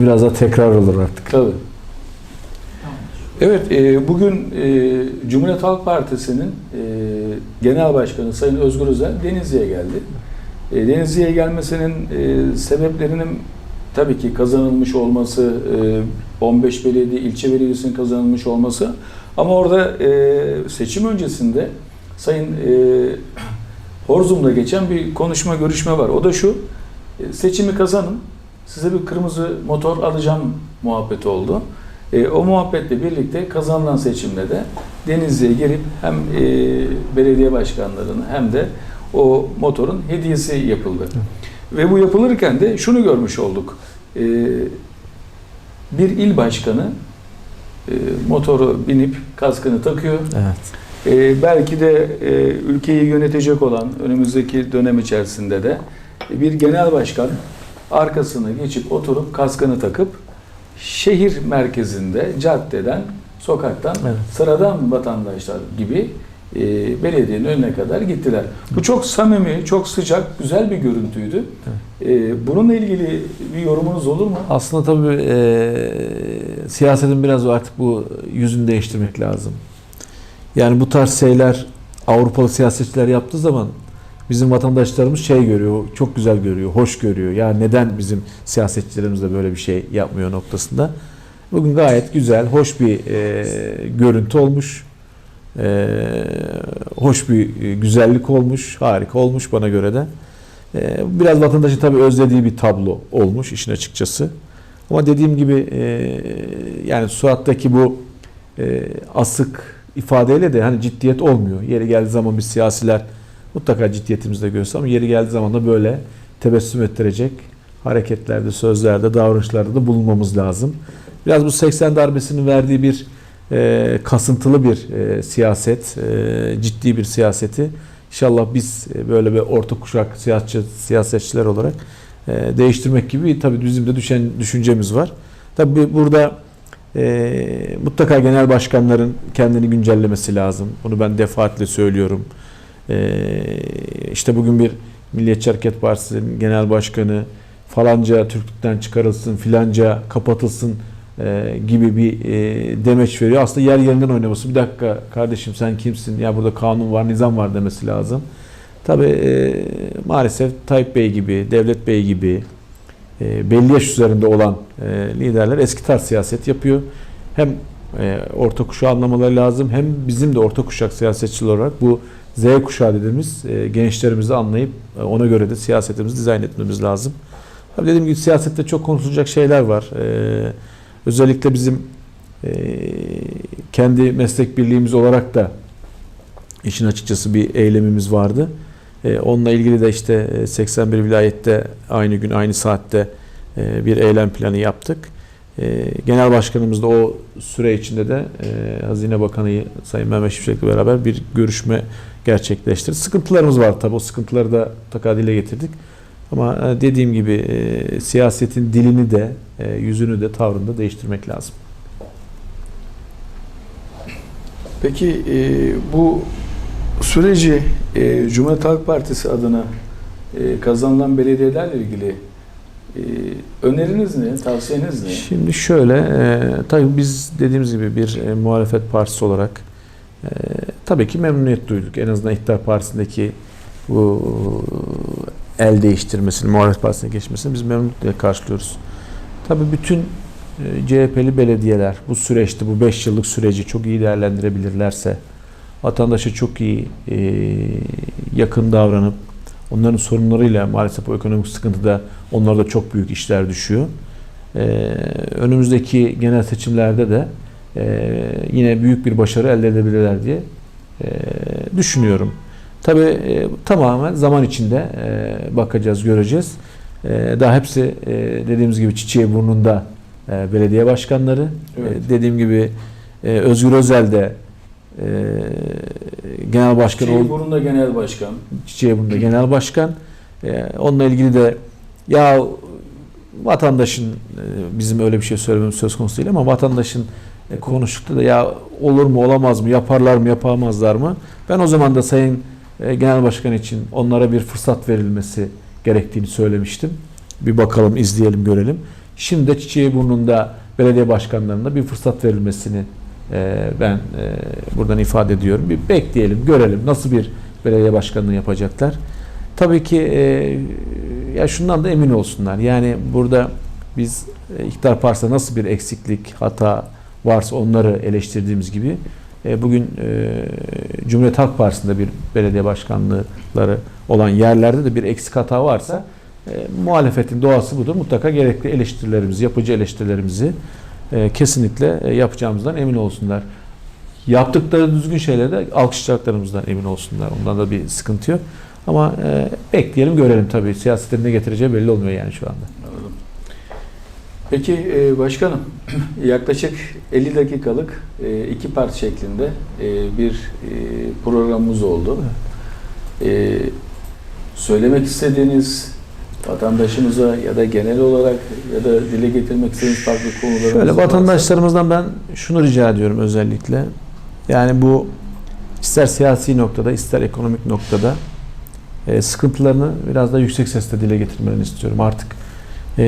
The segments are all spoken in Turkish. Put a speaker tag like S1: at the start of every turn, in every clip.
S1: Biraz da tekrar olur artık.
S2: Tabii. Evet, e, bugün e, Cumhuriyet Halk Partisi'nin e, Genel Başkanı Sayın Özgür Özel Denizli'ye geldi. E, Denizli'ye gelmesinin e, sebeplerinin tabii ki kazanılmış olması, e, 15 belediye, ilçe belediyesinin kazanılmış olması ama orada e, seçim öncesinde Sayın e, Horzum'da geçen bir konuşma, görüşme var. O da şu, e, seçimi kazanın, size bir kırmızı motor alacağım muhabbeti oldu. E, o muhabbetle birlikte kazanılan seçimde de Denizli'ye gelip hem e, belediye başkanlarının hem de o motorun hediyesi yapıldı. Ve bu yapılırken de şunu görmüş olduk. E, bir il başkanı e, motoru binip kaskını takıyor.
S1: Evet.
S2: E, belki de e, ülkeyi yönetecek olan önümüzdeki dönem içerisinde de bir genel başkan arkasına geçip oturup kaskını takıp şehir merkezinde caddeden sokaktan
S1: Evet.
S2: sıradan vatandaşlar gibi e, belediyenin önüne kadar gittiler. Bu çok samimi, çok sıcak, güzel bir görüntüydü. E, bununla ilgili bir yorumunuz olur mu?
S1: Aslında tabii e, siyasetin biraz artık bu yüzünü değiştirmek lazım. Yani bu tarz şeyler Avrupalı siyasetçiler yaptığı zaman bizim vatandaşlarımız şey görüyor, çok güzel görüyor, hoş görüyor. Ya neden bizim siyasetçilerimiz de böyle bir şey yapmıyor noktasında. Bugün gayet güzel, hoş bir e, görüntü olmuş. E, hoş bir e, güzellik olmuş, harika olmuş bana göre de. E, biraz vatandaşın tabii özlediği bir tablo olmuş işin açıkçası. Ama dediğim gibi e, yani Suat'taki bu e, asık ifadeyle de hani ciddiyet olmuyor. Yeri geldiği zaman biz siyasiler mutlaka ciddiyetimizi de göster ama yeri geldiği zaman da böyle tebessüm ettirecek hareketlerde, sözlerde, davranışlarda da bulunmamız lazım. Biraz bu 80 darbesinin verdiği bir e, kasıntılı bir e, siyaset, e, ciddi bir siyaseti İnşallah biz e, böyle bir orta kuşak siyasetçi, siyasetçiler olarak e, değiştirmek gibi tabii bizim de düşen düşüncemiz var. Tabii burada e, mutlaka genel başkanların kendini güncellemesi lazım. Bunu ben defaatle söylüyorum. E, işte bugün bir Milliyetçi Hareket Partisi'nin genel başkanı falanca Türklükten çıkarılsın, filanca kapatılsın e, gibi bir e, demeç veriyor. Aslında yer yerinden oynaması. Bir dakika kardeşim sen kimsin? Ya burada kanun var, nizam var demesi lazım. Tabi e, maalesef Tayyip Bey gibi, Devlet Bey gibi belli yaş üzerinde olan liderler eski tarz siyaset yapıyor. Hem e, orta kuşağı anlamaları lazım hem bizim de orta kuşak siyasetçiler olarak bu Z kuşağı dediğimiz e, gençlerimizi anlayıp e, ona göre de siyasetimizi dizayn etmemiz lazım. Tabii dediğim gibi siyasette çok konuşulacak şeyler var. E, özellikle bizim e, kendi meslek birliğimiz olarak da işin açıkçası bir eylemimiz vardı. E, onunla ilgili de işte e, 81 vilayette aynı gün aynı saatte e, bir eylem planı yaptık. E, Genel Başkanımız da o süre içinde de e, Hazine Bakanı Sayın Mehmet Şimşek'le beraber bir görüşme gerçekleştirdik. Sıkıntılarımız var tabii o sıkıntıları da mutlaka dile getirdik. Ama e, dediğim gibi e, siyasetin dilini de e, yüzünü de tavrını da değiştirmek lazım.
S2: Peki e, bu süreci e, Cumhuriyet Halk Partisi adına e, kazanılan belediyelerle ilgili e, öneriniz ne, tavsiyeniz ne?
S1: Şimdi şöyle, e, tabii biz dediğimiz gibi bir e, muhalefet partisi olarak e, tabii ki memnuniyet duyduk. En azından İktidar Partisi'ndeki bu el değiştirmesini, muhalefet partisine geçmesini biz memnuniyetle karşılıyoruz. Tabii bütün e, CHP'li belediyeler bu süreçte, bu 5 yıllık süreci çok iyi değerlendirebilirlerse, vatandaşa çok iyi e, yakın davranıp, onların sorunlarıyla maalesef o ekonomik sıkıntıda onlara da çok büyük işler düşüyor. Ee, önümüzdeki genel seçimlerde de e, yine büyük bir başarı elde edebilirler diye e, düşünüyorum. Tabii e, tamamen zaman içinde e, bakacağız, göreceğiz. E, daha hepsi e, dediğimiz gibi çiçeği burnunda e, belediye başkanları.
S2: Evet.
S1: E, dediğim gibi e, Özgür Özel de e, genel başkan
S2: burunda genel başkan.
S1: Çiçeği bunda genel başkan. Ee, onunla ilgili de ya vatandaşın e, bizim öyle bir şey söylememiz söz konusu değil ama vatandaşın e, konuştukta da ya olur mu olamaz mı yaparlar mı yapamazlar mı ben o zaman da sayın e, genel başkan için onlara bir fırsat verilmesi gerektiğini söylemiştim. Bir bakalım izleyelim görelim. Şimdi de çiçeği burnunda belediye başkanlarına bir fırsat verilmesini e, ben e, buradan ifade ediyorum. Bir bekleyelim, görelim nasıl bir belediye başkanlığı yapacaklar. Tabii ki e, ya şundan da emin olsunlar. Yani burada biz e, iktidar partisinde nasıl bir eksiklik, hata varsa onları eleştirdiğimiz gibi bugün Cumhuriyet Halk Partisi'nde bir belediye başkanlıkları olan yerlerde de bir eksik hata varsa muhalefetin doğası budur. Mutlaka gerekli eleştirilerimizi, yapıcı eleştirilerimizi e, kesinlikle e, yapacağımızdan emin olsunlar. Yaptıkları düzgün şeylerde alkışlayacaklarımızdan emin olsunlar. Ondan da bir sıkıntı yok. Ama e, bekleyelim görelim tabii. Siyasetin ne getireceği belli olmuyor yani şu anda.
S2: Anladım. Peki e, başkanım yaklaşık 50 dakikalık e, iki part şeklinde e, bir e, programımız oldu. E, söylemek istediğiniz vatandaşımıza ya da genel olarak ya da dile getirmek istediğiniz farklı konularımız
S1: Şöyle vatandaşlarımızdan ben şunu rica ediyorum özellikle. Yani bu ister siyasi noktada ister ekonomik noktada e, sıkıntılarını biraz da yüksek sesle dile getirmelerini istiyorum. Artık e,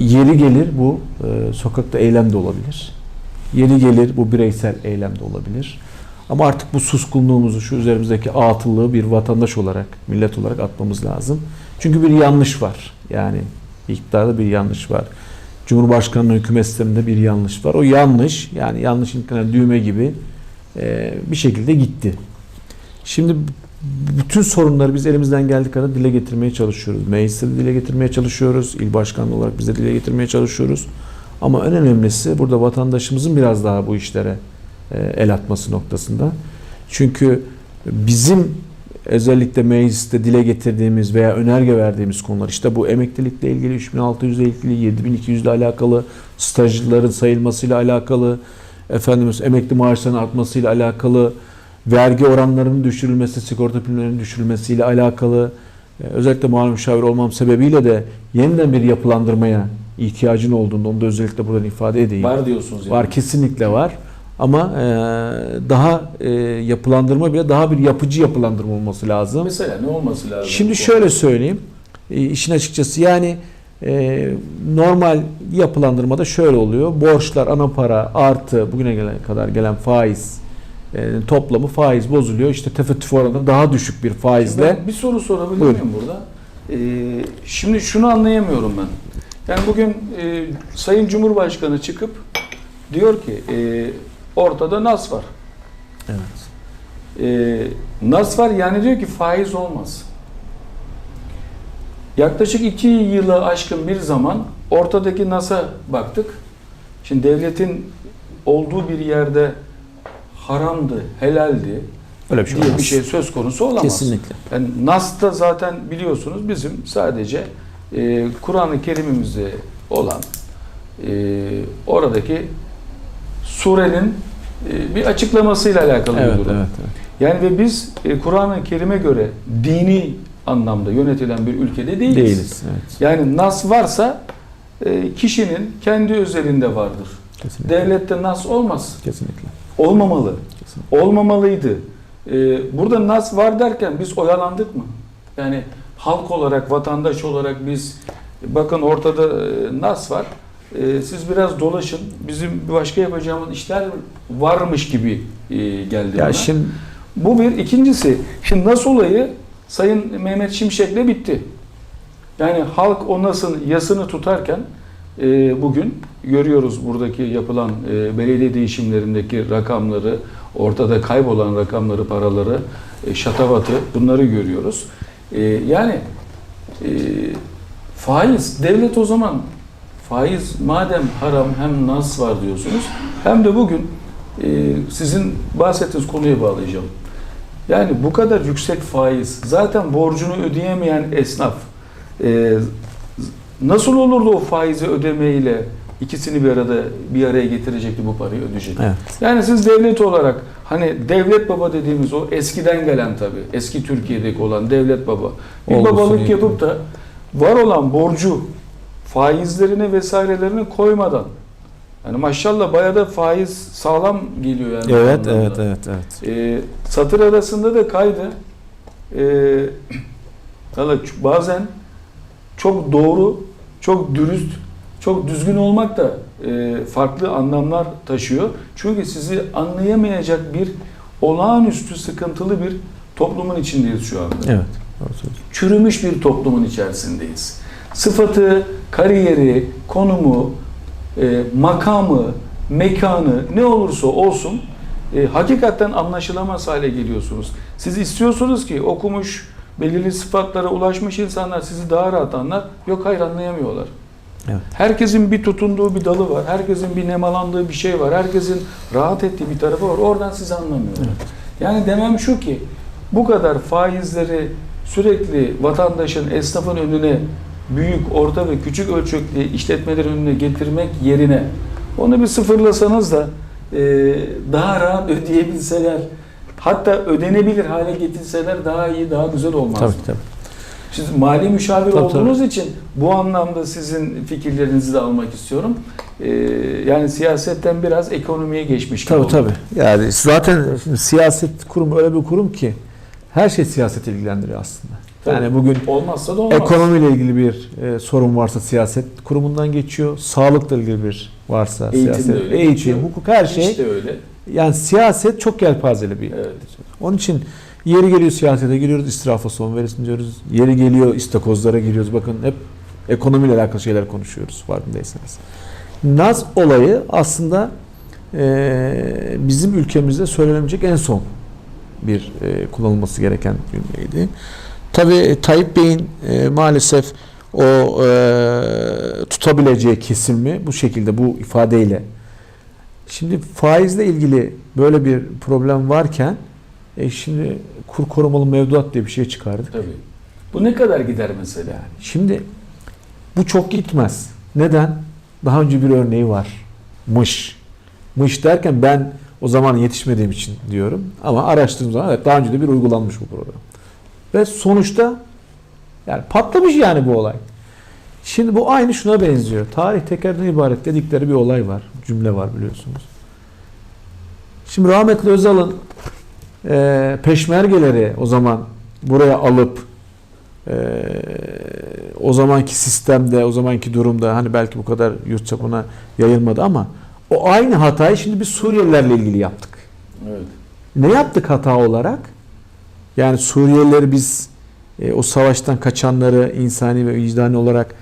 S1: yeri gelir bu e, sokakta eylem de olabilir. Yeri gelir bu bireysel eylem de olabilir. Ama artık bu suskunluğumuzu, şu üzerimizdeki atıllığı bir vatandaş olarak, millet olarak atmamız lazım. Çünkü bir yanlış var. Yani iktidarda bir yanlış var. Cumhurbaşkanlığı hükümet sisteminde bir yanlış var. O yanlış yani yanlış imkanı düğme gibi e, bir şekilde gitti. Şimdi bütün sorunları biz elimizden geldiği kadar dile getirmeye çalışıyoruz. Mecliste de dile getirmeye çalışıyoruz. İl başkanlığı olarak biz de dile getirmeye çalışıyoruz. Ama en önemlisi burada vatandaşımızın biraz daha bu işlere e, el atması noktasında. Çünkü bizim özellikle mecliste dile getirdiğimiz veya önerge verdiğimiz konular işte bu emeklilikle ilgili 3600 ile ilgili 7200 ile alakalı stajyerlerin sayılmasıyla alakalı efendimiz emekli maaşlarının artmasıyla alakalı vergi oranlarının düşürülmesi, sigorta primlerinin düşürülmesiyle alakalı e, özellikle mali müşavir olmam sebebiyle de yeniden bir yapılandırmaya ihtiyacın olduğunu onu da özellikle buradan ifade edeyim.
S2: var diyorsunuz yani.
S1: Var kesinlikle var. Ama e, daha e, yapılandırma bile daha bir yapıcı yapılandırma olması lazım.
S2: Mesela ne olması lazım?
S1: Şimdi şöyle söyleyeyim. E, işin açıkçası yani e, normal yapılandırmada şöyle oluyor. Borçlar, ana para artı bugüne gelen kadar gelen faiz e, toplamı faiz bozuluyor. İşte tefe oranı daha düşük bir faizle.
S2: Ben bir soru sorabilir
S1: Buyurun.
S2: miyim burada? Ee, şimdi şunu anlayamıyorum ben. Yani bugün e, Sayın Cumhurbaşkanı çıkıp diyor ki e, ortada nas var.
S1: Evet.
S2: E, nas var yani diyor ki faiz olmaz. Yaklaşık iki yılı aşkın bir zaman ortadaki NAS'a baktık. Şimdi devletin olduğu bir yerde haramdı, helaldi
S1: Öyle bir şey
S2: diye
S1: olmaz.
S2: bir şey söz konusu olamaz.
S1: Kesinlikle.
S2: Yani Nas'ta zaten biliyorsunuz bizim sadece e, Kur'an-ı Kerim'imizde olan e, oradaki surenin e, bir açıklamasıyla alakalı
S1: Evet,
S2: bir durum.
S1: evet, evet.
S2: Yani ve biz e, Kur'an-ı Kerim'e göre dini anlamda yönetilen bir ülkede değiliz.
S1: Değiliz. Evet.
S2: Yani nas varsa e, kişinin kendi özelinde vardır.
S1: Kesinlikle.
S2: Devlette nas olmaz.
S1: Kesinlikle.
S2: Olmamalı.
S1: Kesinlikle.
S2: Olmamalıydı. Ee, burada nas var derken biz oyalandık mı? Yani halk olarak, vatandaş olarak biz bakın ortada e, nas var. Ee, siz biraz dolaşın. Bizim bir başka yapacağımız işler varmış gibi e, geldi
S1: Ya
S2: bana.
S1: şimdi
S2: Bu bir. ikincisi şimdi nas olayı Sayın Mehmet Şimşek'le bitti. Yani halk o NAS'ın yasını tutarken e, bugün görüyoruz buradaki yapılan e, belediye değişimlerindeki rakamları, ortada kaybolan rakamları, paraları, e, şatavatı bunları görüyoruz. E, yani e, faiz, devlet o zaman faiz madem haram hem nas var diyorsunuz hem de bugün e, sizin bahsettiğiniz konuya bağlayacağım. Yani bu kadar yüksek faiz, zaten borcunu ödeyemeyen esnaf e, nasıl olurdu o faizi ödemeyle ikisini bir arada bir araya getirecekti bu parayı ödeyecek.
S1: evet.
S2: Yani siz devlet olarak hani devlet baba dediğimiz o eskiden gelen tabii eski Türkiye'deki olan devlet baba bir
S1: Olgusunu
S2: babalık yapıp da var olan borcu faizlerini vesairelerini koymadan yani maşallah bayağı da faiz sağlam geliyor yani.
S1: Evet, evet, evet, evet.
S2: E, satır arasında da kaydı. E, valla bazen çok doğru, çok dürüst çok düzgün olmak da e, farklı anlamlar taşıyor. Çünkü sizi anlayamayacak bir olağanüstü sıkıntılı bir toplumun içindeyiz şu anda.
S1: Evet.
S2: Çürümüş bir toplumun içerisindeyiz. Sıfatı, kariyeri, konumu, e, makamı, mekanı ne olursa olsun e, hakikaten anlaşılamaz hale geliyorsunuz. Siz istiyorsunuz ki okumuş, belirli sıfatlara ulaşmış insanlar sizi daha rahat anlar. Yok hayır anlayamıyorlar.
S1: Evet.
S2: Herkesin bir tutunduğu bir dalı var. Herkesin bir nemalandığı bir şey var. Herkesin rahat ettiği bir tarafı var. Oradan sizi anlamıyorlar. Yani demem şu ki bu kadar faizleri sürekli vatandaşın, esnafın önüne büyük, orta ve küçük ölçekli işletmelerin önüne getirmek yerine onu bir sıfırlasanız da e, daha rahat ödeyebilseler hatta ödenebilir hale getirseler daha iyi, daha güzel olmaz.
S1: Tabii
S2: mı?
S1: tabii.
S2: Siz mali müşavir
S1: Tabii,
S2: olduğunuz için bu anlamda sizin fikirlerinizi de almak istiyorum. Ee, yani siyasetten biraz ekonomiye geçmiş gibi
S1: Tabii
S2: oldu.
S1: tabii. Yani zaten siyaset kurumu öyle bir kurum ki her şey siyaseti ilgilendiriyor aslında.
S2: Tabii.
S1: Yani bugün
S2: Olmazsa da olmaz.
S1: ekonomiyle ilgili bir e, sorun varsa siyaset kurumundan geçiyor. Sağlıkla ilgili bir varsa
S2: Eğitim de
S1: siyaset,
S2: öyle
S1: eğitim,
S2: geçiyor.
S1: hukuk her şey.
S2: İşte öyle.
S1: Yani siyaset çok yelpazeli bir.
S2: Evet.
S1: Onun için yeri geliyor siyasete giriyoruz, istirafa son verirsin diyoruz. Yeri geliyor istakozlara giriyoruz. Bakın hep ekonomiyle alakalı şeyler konuşuyoruz farkındaysanız. Naz olayı aslında e, bizim ülkemizde söylenemeyecek en son bir e, kullanılması gereken cümleydi. Tabii Tayyip Bey'in e, maalesef o e, tutabileceği kesimi bu şekilde bu ifadeyle Şimdi faizle ilgili böyle bir problem varken e şimdi kur korumalı mevduat diye bir şey çıkardık.
S2: Tabii. Bu ne kadar gider mesela?
S1: Şimdi bu çok gitmez. Neden? Daha önce bir örneği var. Mış. Mış derken ben o zaman yetişmediğim için diyorum. Ama araştırdığım zaman evet daha önce de bir uygulanmış bu program. Ve sonuçta yani patlamış yani bu olay. Şimdi bu aynı şuna benziyor. Tarih tekerden ibaret dedikleri bir olay var. Cümle var biliyorsunuz. Şimdi rahmetli Özal'ın e, peşmergeleri o zaman buraya alıp e, o zamanki sistemde, o zamanki durumda hani belki bu kadar yurt çapına yayılmadı ama o aynı hatayı şimdi biz Suriyelilerle ilgili yaptık.
S2: Evet.
S1: Ne yaptık hata olarak? Yani Suriyelileri biz e, o savaştan kaçanları insani ve vicdani olarak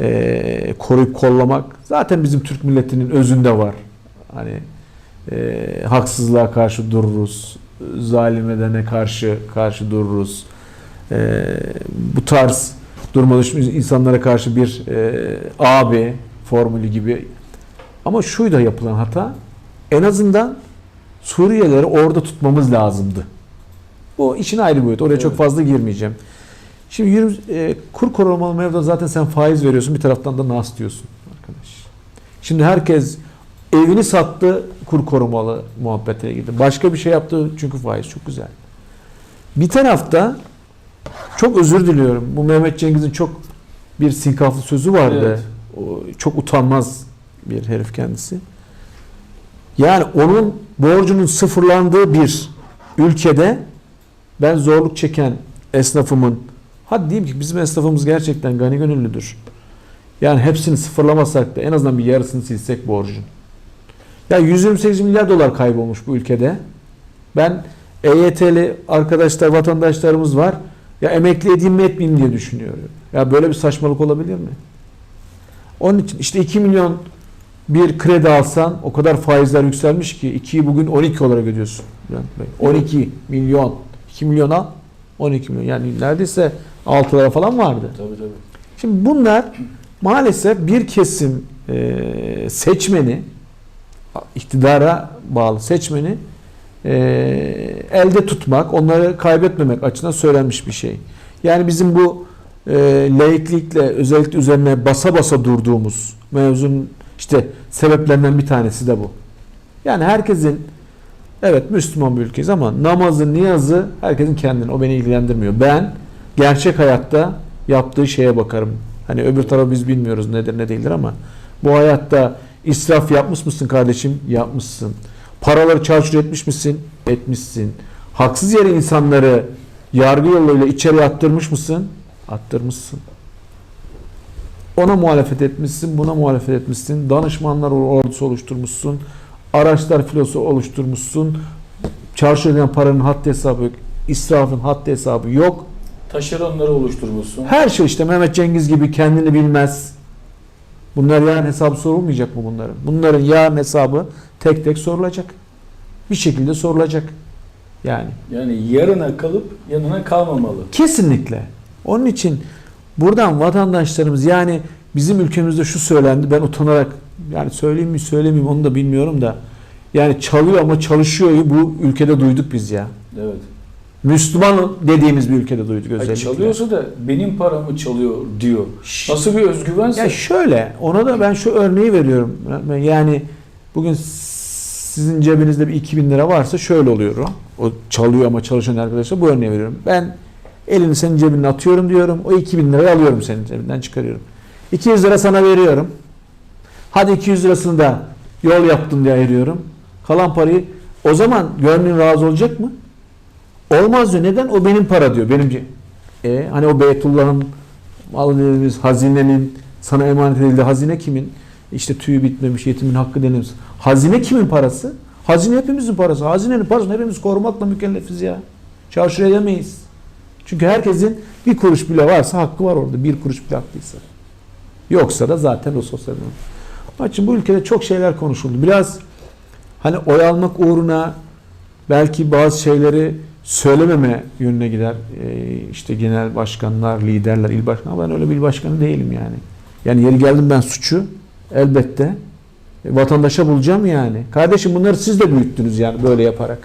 S1: e, koruyup kollamak zaten bizim Türk milletinin özünde var. Hani e, haksızlığa karşı dururuz, zalim edene karşı karşı dururuz. E, bu tarz duruma düşmüş insanlara karşı bir e, abi formülü gibi. Ama şuydu yapılan hata. En azından Suriyelileri orada tutmamız lazımdı. Bu işin ayrı boyutu. Oraya çok
S2: Evet.
S1: fazla girmeyeceğim. Şimdi 20, e, kur korumalı mevduat zaten sen faiz veriyorsun bir taraftan da nas diyorsun arkadaş. Şimdi herkes evini sattı kur korumalı muhabbete girdi. Başka bir şey yaptı çünkü faiz çok güzel. Bir tarafta çok özür diliyorum. Bu Mehmet Cengiz'in çok bir sinkaflı sözü vardı.
S2: Evet.
S1: O, çok utanmaz bir herif kendisi. Yani onun borcunun sıfırlandığı bir ülkede ben zorluk çeken esnafımın hadi diyeyim ki bizim esnafımız gerçekten gani gönüllüdür. Yani hepsini sıfırlamasak da en azından bir yarısını silsek borcun. Ya 128 milyar dolar kaybolmuş bu ülkede. Ben EYT'li arkadaşlar, vatandaşlarımız var. Ya emekli edeyim mi etmeyeyim diye düşünüyorum. Ya böyle bir saçmalık olabilir mi? Onun için işte 2 milyon bir kredi alsan o kadar faizler yükselmiş ki 2'yi bugün 12 olarak ödüyorsun. Bülent Bey. 12 milyon. 2 milyon al 12 milyon. Yani neredeyse 6 lira falan vardı.
S2: Tabii tabii.
S1: Şimdi bunlar maalesef bir kesim e, seçmeni iktidara bağlı seçmeni e, elde tutmak, onları kaybetmemek açısından söylenmiş bir şey. Yani bizim bu e, laiklikle özellikle üzerine basa basa durduğumuz mevzunun işte sebeplerinden bir tanesi de bu. Yani herkesin evet Müslüman bir ülkeyiz ama namazı, niyazı herkesin kendine. O beni ilgilendirmiyor. Ben gerçek hayatta yaptığı şeye bakarım. Hani öbür tarafı biz bilmiyoruz nedir ne değildir ama bu hayatta israf yapmış mısın kardeşim? Yapmışsın. Paraları çarçur etmiş misin? Etmişsin. Haksız yere insanları yargı yoluyla içeri attırmış mısın? Attırmışsın. Ona muhalefet etmişsin, buna muhalefet etmişsin. Danışmanlar ordusu oluşturmuşsun. Araçlar filosu oluşturmuşsun. Çarşı paranın haddi hesabı yok. İsrafın haddi hesabı yok.
S2: Taşeronları oluşturmuşsun.
S1: Her şey işte Mehmet Cengiz gibi kendini bilmez. Bunlar yarın hesabı sorulmayacak mı bunların? Bunların yarın hesabı tek tek sorulacak. Bir şekilde sorulacak. Yani
S2: Yani yarına kalıp yanına kalmamalı.
S1: kesinlikle. Onun için buradan vatandaşlarımız yani bizim ülkemizde şu söylendi ben utanarak yani söyleyeyim mi söylemeyeyim onu da bilmiyorum da yani çalıyor ama çalışıyor bu ülkede duyduk biz ya.
S2: Evet.
S1: Müslüman dediğimiz bir ülkede duyduk özellikle.
S2: çalıyorsa da benim paramı çalıyor diyor. Nasıl bir özgüvense.
S1: Ya şöyle, ona da ben şu örneği veriyorum. Yani bugün sizin cebinizde bir 2000 lira varsa şöyle oluyor o. O çalıyor ama çalışan arkadaşlar bu örneği veriyorum. Ben elini senin cebine atıyorum diyorum. O 2000 lirayı alıyorum senin cebinden çıkarıyorum. 200 lira sana veriyorum. Hadi 200 lirasını da yol yaptın diye ayırıyorum. Kalan parayı o zaman gönlün razı olacak mı? Olmaz diyor. Neden? O benim para diyor. Benim ce- e, hani o Beytullah'ın malı dediğimiz hazinenin sana emanet edildi. Hazine kimin? İşte tüyü bitmemiş yetimin hakkı denimiz. Hazine kimin parası? Hazine hepimizin parası. Hazinenin parasını hepimiz korumakla mükellefiz ya. Çarşır edemeyiz. Çünkü herkesin bir kuruş bile varsa hakkı var orada. Bir kuruş bile haklıysa. Yoksa da zaten o sosyal demokrat. Onun için bu ülkede çok şeyler konuşuldu. Biraz hani oy almak uğruna belki bazı şeyleri söylememe yönüne gider. Ee, işte genel başkanlar, liderler, il başkanı. Ben öyle bir il başkanı değilim yani. Yani yeri geldim ben suçu elbette e, vatandaşa bulacağım yani. Kardeşim bunları siz de büyüttünüz yani böyle yaparak.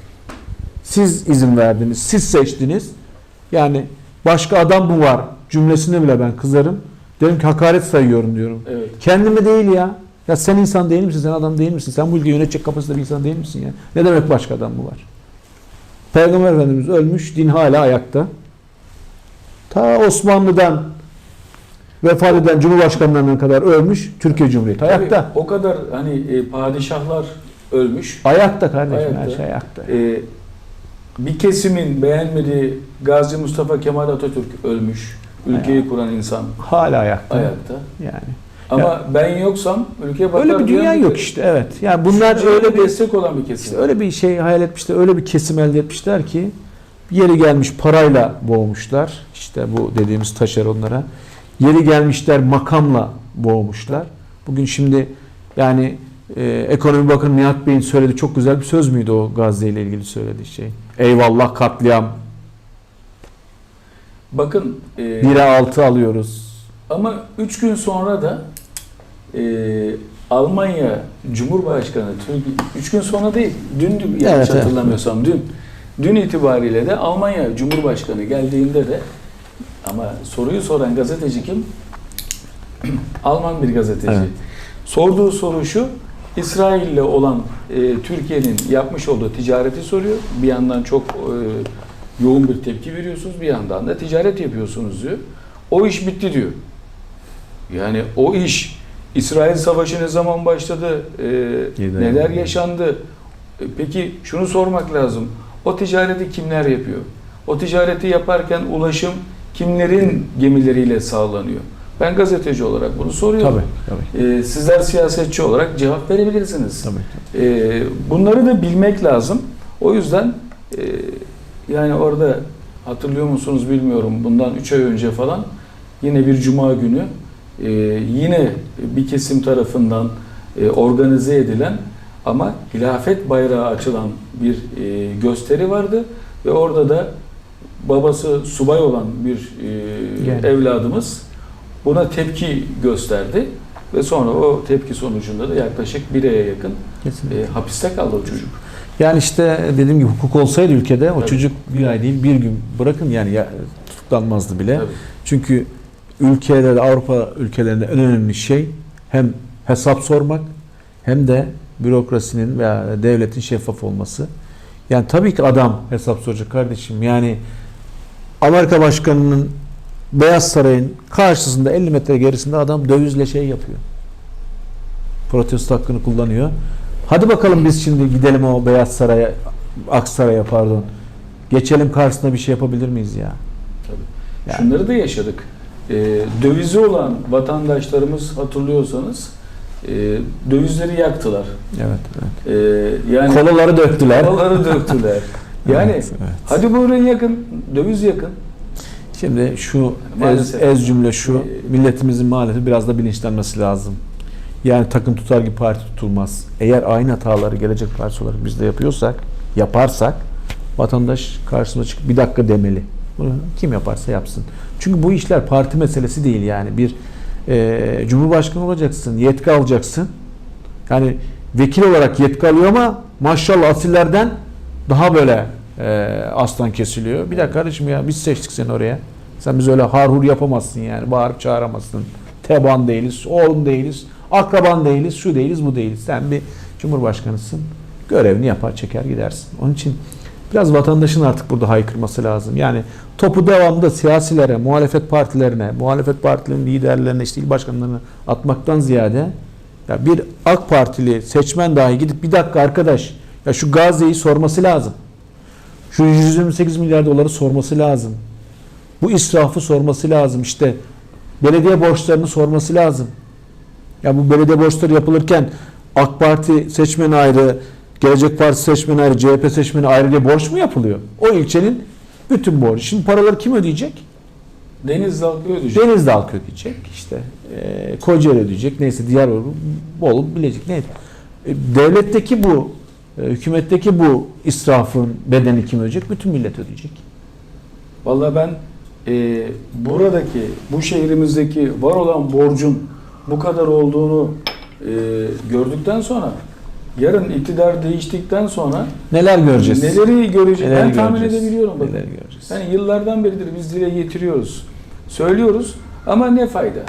S1: Siz izin verdiniz, siz seçtiniz. Yani başka adam mı var cümlesine bile ben kızarım. Derim ki hakaret sayıyorum diyorum.
S2: Evet.
S1: Kendime değil ya. Ya sen insan değil misin? Sen adam değil misin? Sen bu ülkeyi yönetecek kapasitede bir insan değil misin ya? Ne demek başka adam mı var? Peygamber Efendimiz ölmüş, din hala ayakta. Ta Osmanlı'dan vefat eden Cumhurbaşkanlarına kadar ölmüş Türkiye Cumhuriyeti. Ayakta.
S2: Tabii, o kadar hani e, padişahlar ölmüş.
S1: Ayakta kardeşim her
S2: Ayakta.
S1: şey ayakta.
S2: E, bir kesimin beğenmediği Gazi Mustafa Kemal Atatürk ölmüş. Ülkeyi kuran insan
S1: Hala ayakta.
S2: ayakta.
S1: Yani.
S2: Ama ben yoksam ülke batar.
S1: Öyle bir dünya yok işte evet. Yani bunlar öyle bir
S2: destek olan bir kesim.
S1: İşte öyle bir şey hayal etmişler, öyle bir kesim elde etmişler ki yeri gelmiş parayla boğmuşlar. İşte bu dediğimiz taşeronlara. Yeri gelmişler makamla boğmuşlar. Bugün şimdi yani e, Ekonomi Bakanı Nihat Bey'in söylediği çok güzel bir söz müydü o Gazze ile ilgili söylediği şey? Eyvallah katliam.
S2: Bakın e,
S1: 1'e 6 alıyoruz.
S2: ama 3 gün sonra da e, Almanya Cumhurbaşkanı Türkiye 3 gün sonra değil dün yanlış
S1: Evet, evet.
S2: hatırlamıyorsam dün dün itibariyle de Almanya Cumhurbaşkanı geldiğinde de ama soruyu soran gazeteci kim? Alman bir gazeteci.
S1: Evet.
S2: Sorduğu soru şu İsrail'le olan e, Türkiye'nin yapmış olduğu ticareti soruyor. Bir yandan çok e, yoğun bir tepki veriyorsunuz, bir yandan da ticaret yapıyorsunuz diyor. O iş bitti diyor. Yani o iş İsrail Savaşı ne zaman başladı? E,
S1: Yedi
S2: neler yaşandı? E, peki şunu sormak lazım. O ticareti kimler yapıyor? O ticareti yaparken ulaşım kimlerin gemileriyle sağlanıyor? Ben gazeteci olarak bunu soruyorum.
S1: Tabii, tabii.
S2: Ee, sizler siyasetçi olarak cevap verebilirsiniz.
S1: tabii.
S2: Ee, bunları da bilmek lazım. O yüzden e, yani orada hatırlıyor musunuz bilmiyorum bundan 3 ay önce falan yine bir cuma günü e, yine bir kesim tarafından e, organize edilen ama hilafet bayrağı açılan bir e, gösteri vardı ve orada da babası subay olan bir e,
S1: Yani.
S2: evladımız buna tepki gösterdi ve sonra o tepki sonucunda da yaklaşık bir aya yakın
S1: Kesinlikle.
S2: e, hapiste kaldı o çocuk.
S1: Yani işte dediğim gibi hukuk olsaydı ülkede o
S2: Tabii.
S1: çocuk bir ay değil bir gün bırakın yani ya, tutuklanmazdı bile.
S2: Tabii.
S1: Çünkü ülkelerde Avrupa ülkelerinde en önemli şey hem hesap sormak hem de bürokrasinin veya devletin şeffaf olması. Yani tabii ki adam hesap soracak kardeşim. Yani Amerika Başkanı'nın Beyaz Saray'ın karşısında 50 metre gerisinde adam dövizle şey yapıyor. Protesto hakkını kullanıyor. Hadi bakalım biz şimdi gidelim o Beyaz Saray'a, Aksaray'a pardon. Geçelim karşısına bir şey yapabilir miyiz ya?
S2: Tabii.
S1: Yani.
S2: Şunları da yaşadık. e, dövizi olan vatandaşlarımız hatırlıyorsanız e, dövizleri yaktılar.
S1: Evet. evet.
S2: E, yani
S1: Kolaları döktüler.
S2: kolaları döktüler. Yani
S1: Evet, evet.
S2: hadi buyurun yakın, döviz yakın.
S1: Şimdi şu ez,
S2: Maalesef.
S1: ez cümle şu
S2: Ee,
S1: milletimizin maalesef biraz da bilinçlenmesi lazım. Yani takım tutar gibi parti tutulmaz. Eğer aynı hataları gelecek partisi olarak biz de yapıyorsak, yaparsak vatandaş karşısına çıkıp bir dakika demeli. Bunu kim yaparsa yapsın. Çünkü bu işler parti meselesi değil yani. Bir e, cumhurbaşkanı olacaksın, yetki alacaksın. Yani vekil olarak yetki alıyor ama maşallah asillerden daha böyle e, aslan kesiliyor. Bir dakika kardeşim ya biz seçtik seni oraya. Sen biz öyle harhur yapamazsın yani. Bağırıp çağıramazsın. Teban değiliz, oğlum değiliz, akraban değiliz, şu değiliz, bu değiliz. Sen bir cumhurbaşkanısın. Görevini yapar, çeker gidersin. Onun için biraz vatandaşın artık burada haykırması lazım. Yani topu devamlı siyasilere, muhalefet partilerine, muhalefet partilerinin liderlerine, işte il başkanlarına atmaktan ziyade ya bir AK Partili seçmen dahi gidip bir dakika arkadaş ya şu Gazze'yi sorması lazım. Şu 128 milyar doları sorması lazım. Bu israfı sorması lazım. İşte belediye borçlarını sorması lazım. Ya bu belediye borçları yapılırken AK Parti seçmeni ayrı, Gelecek Partisi seçmeni ayrı, CHP seçmeni ayrı diye borç mu yapılıyor? O ilçenin bütün borcu. Şimdi paraları kim ödeyecek?
S2: Deniz dalga ödeyecek.
S1: Denizli halkı ödeyecek. işte e, Kocaeli ödeyecek. Neyse diğer Bolu, Bilecik neyse. E, devletteki bu, e, hükümetteki bu israfın bedeni kim ödeyecek? Bütün millet ödeyecek.
S2: Vallahi ben e, buradaki, bu şehrimizdeki var olan borcun bu kadar olduğunu e, gördükten sonra yarın iktidar değiştikten sonra
S1: Neler göreceğiz?
S2: neleri göreceğiz
S1: Neler
S2: ben tahmin
S1: göreceğiz?
S2: edebiliyorum. Bakın.
S1: Neler göreceğiz?
S2: Yani yıllardan beridir biz dile getiriyoruz. Söylüyoruz ama ne fayda?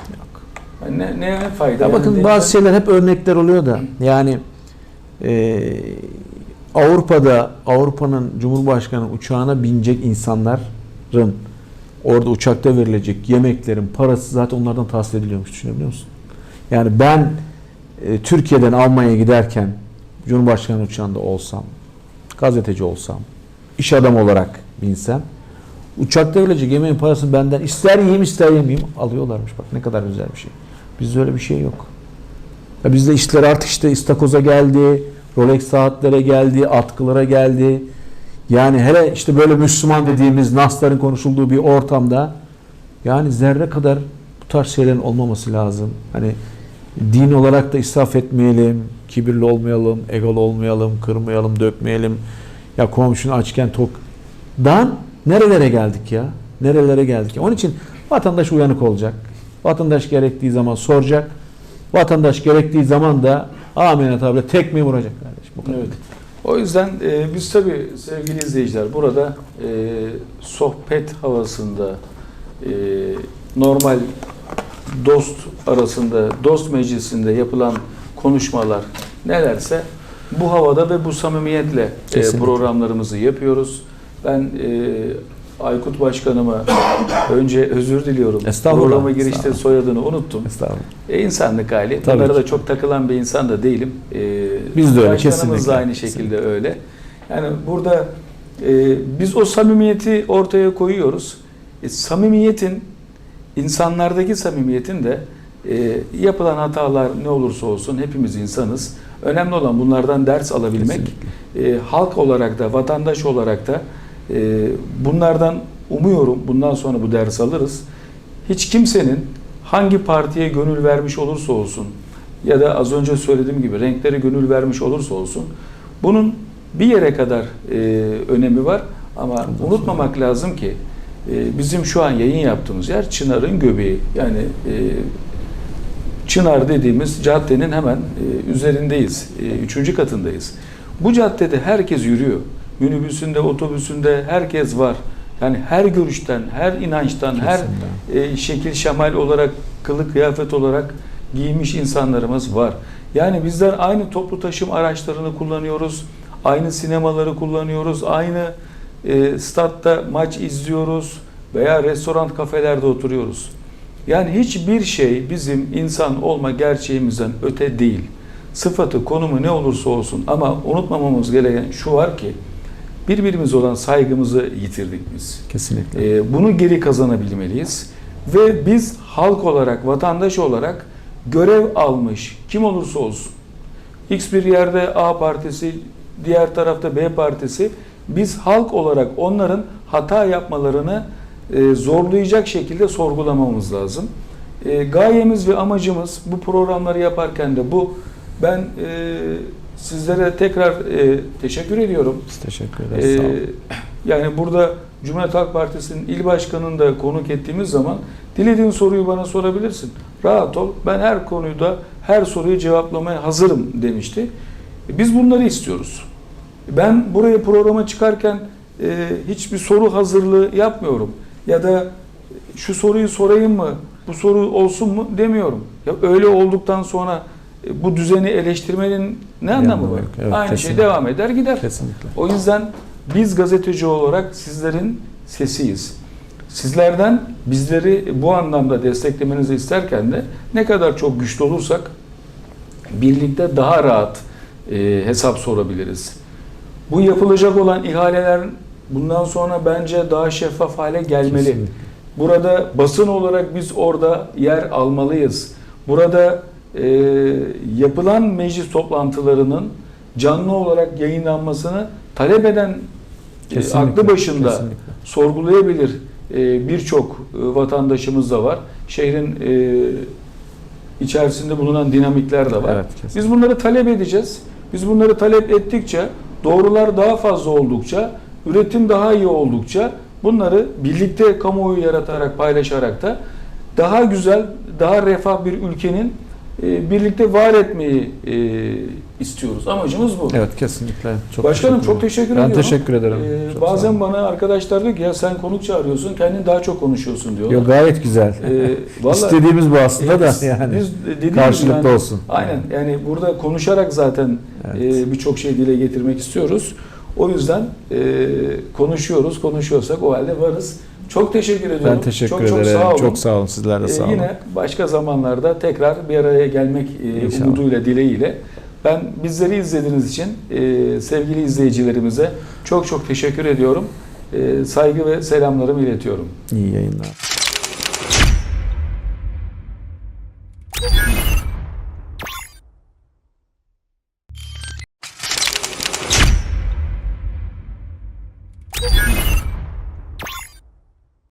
S2: Yani ne, ne fayda?
S1: Ya
S2: Yani
S1: bakın bazı şeyler hep örnekler oluyor da yani e, Avrupa'da Avrupa'nın Cumhurbaşkanı uçağına binecek insanların orada uçakta verilecek yemeklerin parası zaten onlardan tahsil ediliyormuş düşünebiliyor musun? Yani ben e, Türkiye'den Almanya'ya giderken Cumhurbaşkanı uçağında olsam, gazeteci olsam, iş adamı olarak binsem uçakta verilecek yemeğin parasını benden ister yiyeyim ister yemeyeyim alıyorlarmış. Bak ne kadar güzel bir şey. Bizde öyle bir şey yok. Ya bizde işler artık işte istakoza geldi, Rolex saatlere geldi, atkılara geldi. Yani hele işte böyle Müslüman dediğimiz nasların konuşulduğu bir ortamda yani zerre kadar bu tarz şeylerin olmaması lazım. Hani din olarak da israf etmeyelim, kibirli olmayalım, egolu olmayalım, kırmayalım, dökmeyelim. Ya komşunu açken tokdan nerelere geldik ya? Nerelere geldik? Onun için vatandaş uyanık olacak. Vatandaş gerektiği zaman soracak. Vatandaş gerektiği zaman da amenet abi tekmeyi vuracak kardeşim. Bu kadar.
S2: Evet. O yüzden e, biz tabii sevgili izleyiciler burada e, sohbet havasında e, normal dost arasında, dost meclisinde yapılan konuşmalar nelerse bu havada ve bu samimiyetle e,
S1: Kesinlikle.
S2: programlarımızı yapıyoruz. Ben e, Aykut Başkanıma önce özür diliyorum.
S1: Estağfurullah,
S2: Programa girişte
S1: estağfurullah.
S2: soyadını unuttum.
S1: Estağfurullah.
S2: E, insanlık hali.
S1: Tabii
S2: Bunlara
S1: ki.
S2: da çok takılan bir insan da değilim. E,
S1: Biz de öyle, kesinlikle.
S2: da aynı şekilde öyle. Yani burada e, biz o samimiyeti ortaya koyuyoruz. E, samimiyetin, insanlardaki samimiyetin de e, yapılan hatalar ne olursa olsun hepimiz insanız. Önemli olan bunlardan ders alabilmek.
S1: Kesinlikle.
S2: E, halk olarak da, vatandaş olarak da e, bunlardan umuyorum bundan sonra bu ders alırız. Hiç kimsenin hangi partiye gönül vermiş olursa olsun ya da az önce söylediğim gibi renklere gönül vermiş olursa olsun bunun bir yere kadar e, önemi var ama unutmamak lazım ki e, bizim şu an yayın yaptığımız yer Çınar'ın göbeği. Yani e, Çınar dediğimiz caddenin hemen e, üzerindeyiz. E, üçüncü katındayız. Bu caddede herkes yürüyor. Minibüsünde, otobüsünde herkes var. Yani her görüşten, her inançtan, her e, şekil şemal olarak, kılık kıyafet olarak giymiş insanlarımız var. Yani bizler aynı toplu taşım araçlarını kullanıyoruz. Aynı sinemaları kullanıyoruz. Aynı e, statta maç izliyoruz veya restoran kafelerde oturuyoruz. Yani hiçbir şey bizim insan olma gerçeğimizden öte değil. Sıfatı, konumu ne olursa olsun ama unutmamamız gereken şu var ki birbirimize olan saygımızı yitirdik biz.
S1: Kesinlikle.
S2: Ee, bunu geri kazanabilmeliyiz. Ve biz halk olarak, vatandaş olarak görev almış kim olursa olsun. X bir yerde A partisi, diğer tarafta B partisi. Biz halk olarak onların hata yapmalarını e, zorlayacak şekilde sorgulamamız lazım. E, gayemiz ve amacımız bu programları yaparken de bu. Ben e, sizlere tekrar e, teşekkür ediyorum.
S1: Biz teşekkür ederiz. Sağ olun.
S2: Ee, yani burada Cumhuriyet Halk Partisi'nin il başkanını da konuk ettiğimiz zaman dilediğin soruyu bana sorabilirsin. Rahat ol. Ben her konuyu da her soruyu cevaplamaya hazırım demişti. Biz bunları istiyoruz. Ben buraya programa çıkarken e, hiçbir soru hazırlığı yapmıyorum. Ya da şu soruyu sorayım mı, bu soru olsun mu demiyorum. Ya öyle olduktan sonra e, bu düzeni eleştirmenin ne anlamı
S1: anlamı
S2: var?
S1: yok. Evet,
S2: Aynı şey
S1: kesinlikle.
S2: devam eder gider.
S1: Kesinlikle.
S2: O yüzden biz gazeteci olarak sizlerin sesiyiz. Sizlerden bizleri bu anlamda desteklemenizi isterken de ne kadar çok güçlü olursak birlikte daha rahat e, hesap sorabiliriz. Bu yapılacak olan ihaleler bundan sonra bence daha şeffaf hale gelmeli.
S1: Kesinlikle.
S2: Burada basın olarak biz orada yer almalıyız. Burada e, yapılan meclis toplantılarının canlı olarak yayınlanmasını talep eden e,
S1: Kesinlikle,
S2: aklı başında
S1: kesinlikle.
S2: sorgulayabilir e, birçok e, vatandaşımız da var. Şehrin e, içerisinde bulunan dinamikler de var.
S1: Evet, kesinlikle.
S2: Biz bunları talep edeceğiz. Biz bunları talep ettikçe, doğrular daha fazla oldukça, üretim daha iyi oldukça bunları birlikte kamuoyu yaratarak, paylaşarak da daha güzel, daha refah bir ülkenin e, birlikte var etmeyi e, istiyoruz. Amacımız bu.
S1: Evet kesinlikle. Çok
S2: Başkanım
S1: teşekkür
S2: çok teşekkür
S1: ederim.
S2: ediyorum.
S1: Ben teşekkür ederim.
S2: Ee,
S1: Çok
S2: bazen bana arkadaşlar diyor ki ya sen konuk çağırıyorsun, kendin daha çok konuşuyorsun diyorlar.
S1: Yok gayet güzel.
S2: Ee, vallahi-
S1: İstediğimiz bu aslında
S2: E,
S1: da yani.
S2: biz
S1: karşılıklı
S2: yani-
S1: olsun.
S2: Aynen yani burada konuşarak zaten
S1: Evet.
S2: e, birçok şey dile getirmek istiyoruz. O yüzden e, konuşuyoruz, konuşuyorsak o halde varız. Çok teşekkür ediyorum.
S1: Ben teşekkür
S2: çok,
S1: ederim.
S2: Çok sağ olun.
S1: Çok sağ olun. Sizler de
S2: Ee,
S1: sağ olun.
S2: Yine başka zamanlarda tekrar bir araya gelmek e, umuduyla, dileğiyle. Ben bizleri izlediğiniz için e, sevgili izleyicilerimize çok çok teşekkür ediyorum. E, saygı ve selamlarımı iletiyorum.
S1: İyi yayınlar.